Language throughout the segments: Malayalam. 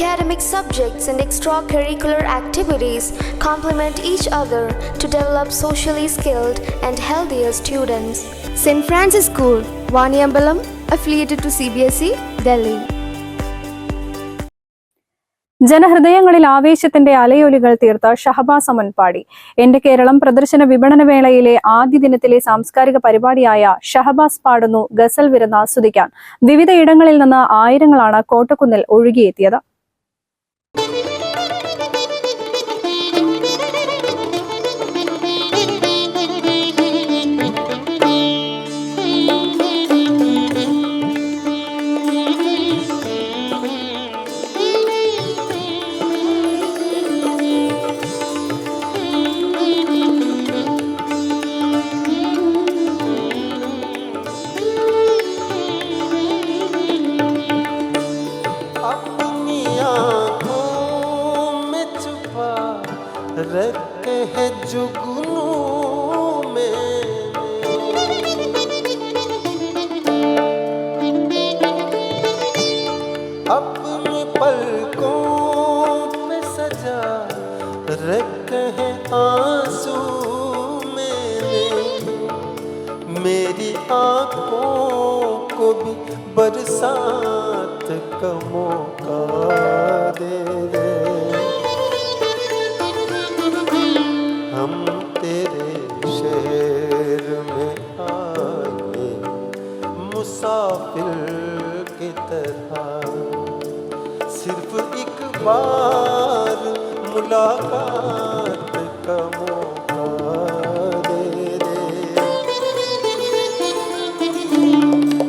Academic subjects and extracurricular activities complement each other to develop socially skilled and healthier students. St. Francis School, Vaniambalam, affiliated to CBSE, E, Delhi. ജനഹൃദയങ്ങളിൽ ആവേശത്തിന്റെ അലയൊലികൾ തീർത്ത ഷഹബാസ് അമൻ പാടി എന്റെ കേരളം പ്രദർശന വിപണന വേളയിലെ ആദ്യ ദിനത്തിലെ സാംസ്കാരിക പരിപാടിയായ ഷഹബാസ് പാടുന്നു ഗസൽ വിരുന്ന് ആസ്വദിക്കാൻ വിവിധ ഇടങ്ങളിൽ നിന്ന് ആയിരങ്ങളാണ് കോട്ടക്കുന്നിൽ ഒഴുകിയെത്തിയത് रखे है जुगनू में। अपनी पलकों पे सजा रखे है आँसू मैंने मेरी आँखों को भी बरसात का मौका। मुसाफिर की तरह सिर्फ एक बार मुलाकात का मौका दे दे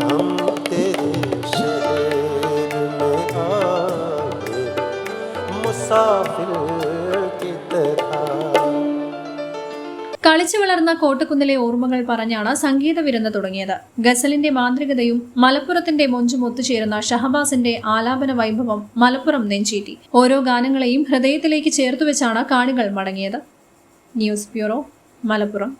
हम तेरे शहर में आए मुसाफिर की तरह കളിച്ചു വളർന്ന കോട്ടക്കുന്നിലെ ഓർമ്മകൾ പറഞ്ഞാണ് സംഗീത വിരുന്ന് തുടങ്ങിയത്. ഗസലിന്റെ മാന്ത്രികതയും മലപ്പുറത്തിന്റെ മൊഞ്ചും ഒത്തുചേരുന്ന ഷഹബാസിന്റെ ആലാപന വൈഭവം മലപ്പുറം നെഞ്ചീറ്റി ഓരോ ഗാനങ്ങളെയും ഹൃദയത്തിലേക്ക് ചേർത്തുവെച്ചാണ് കാണികൾ മടങ്ങിയത്. News bureau Malappuram.